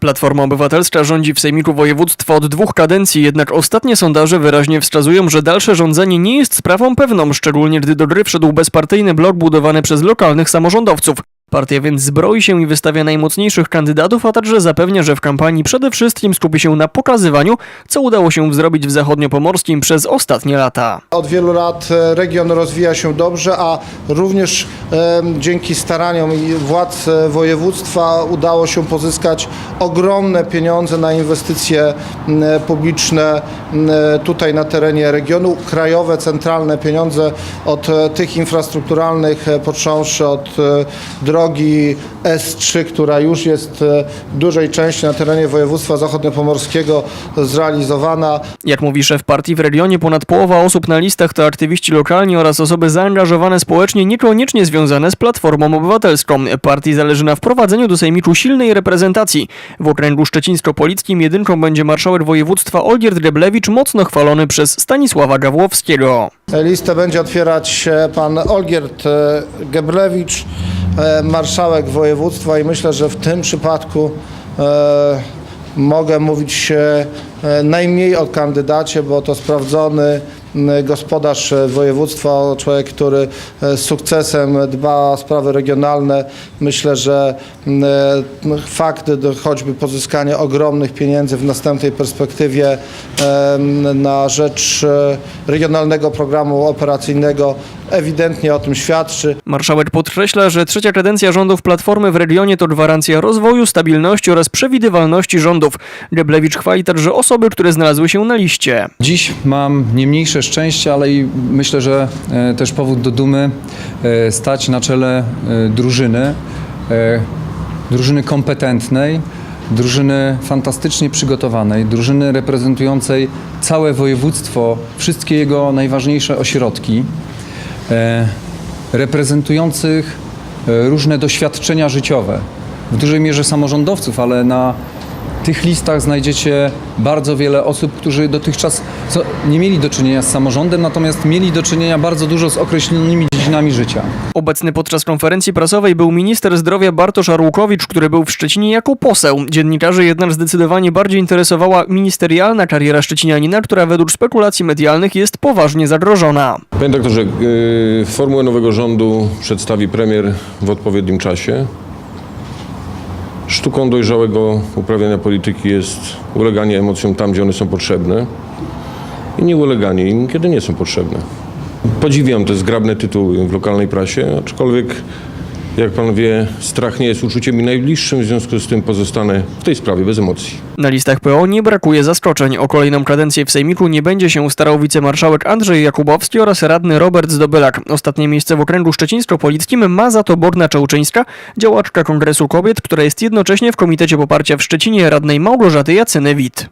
Platforma Obywatelska rządzi w Sejmiku Województwa od dwóch kadencji, jednak ostatnie sondaże wyraźnie wskazują, że dalsze rządzenie nie jest sprawą pewną, szczególnie gdy do gry wszedł bezpartyjny blok budowany przez lokalnych samorządowców. Partia więc zbroi się i wystawia najmocniejszych kandydatów, a także zapewnia, że w kampanii przede wszystkim skupi się na pokazywaniu, co udało się zrobić w zachodniopomorskim przez ostatnie lata. Od wielu lat region rozwija się dobrze, a również dzięki staraniom władz e, województwa udało się pozyskać ogromne pieniądze na inwestycje publiczne tutaj na terenie regionu. Krajowe, centralne pieniądze od e, tych infrastrukturalnych, e, począwszy od drogi S3, która już jest w dużej części na terenie województwa zachodniopomorskiego zrealizowana. Jak mówi szef partii w regionie, ponad połowa osób na listach to aktywiści lokalni oraz osoby zaangażowane społecznie, niekoniecznie związane z Platformą Obywatelską. Partii zależy na wprowadzeniu do Sejmiku silnej reprezentacji. W okręgu szczecińsko-polickim jedynką będzie marszałek województwa Olgierd Reblewicz, mocno chwalony przez Stanisława Gawłowskiego. Listę będzie otwierać e, pan Olgierd e, Gebrewicz, e, marszałek województwa i myślę, że w tym przypadku mogę mówić najmniej o kandydacie, bo to sprawdzony gospodarz e, województwa, człowiek, który e, z sukcesem dba o sprawy regionalne. Myślę, że e, fakt choćby pozyskania ogromnych pieniędzy w następnej perspektywie e, na rzecz e, regionalnego programu operacyjnego ewidentnie o tym świadczy. Marszałek podkreśla, że trzecia kadencja rządów Platformy w regionie to gwarancja rozwoju, stabilności oraz przewidywalności rządów. Geblewicz chwali także osoby, które znalazły się na liście. Dziś mam nie mniejsze szczęście, ale i myślę, że e, też powód do dumy e, stać na czele e, drużyny, drużyny kompetentnej, drużyny fantastycznie przygotowanej, drużyny reprezentującej całe województwo, wszystkie jego najważniejsze ośrodki, reprezentujących różne doświadczenia życiowe, w dużej mierze samorządowców, ale na tych listach znajdziecie bardzo wiele osób, którzy dotychczas co- nie mieli do czynienia z samorządem, natomiast mieli do czynienia bardzo dużo z określonymi dziedzinami życia. Obecny podczas konferencji prasowej był minister zdrowia Bartosz Arłukowicz, który był w Szczecinie jako poseł. Dziennikarzy jednak zdecydowanie bardziej interesowała ministerialna kariera Szczecinianina, która według spekulacji medialnych jest poważnie zagrożona. Panie doktorze, yy, formułę nowego rządu przedstawi premier w odpowiednim czasie. Sztuką dojrzałego uprawiania polityki jest uleganie emocjom tam, gdzie one są potrzebne i nie uleganie im, kiedy nie są potrzebne. Podziwiam te zgrabne tytuły w lokalnej prasie, aczkolwiek, jak pan wie, strach nie jest uczuciem mi najbliższym, w związku z tym pozostanę w tej sprawie bez emocji. Na listach PO nie brakuje zaskoczeń. O kolejną kadencję w Sejmiku nie będzie się starał wicemarszałek Andrzej Jakubowski oraz radny Robert Zdobylak. Ostatnie miejsce w okręgu szczecińsko-polickim ma za to Borna Czełczyńska, działaczka Kongresu Kobiet, która jest jednocześnie w Komitecie Poparcia w Szczecinie radnej Małgorzaty Jacyny-Wit.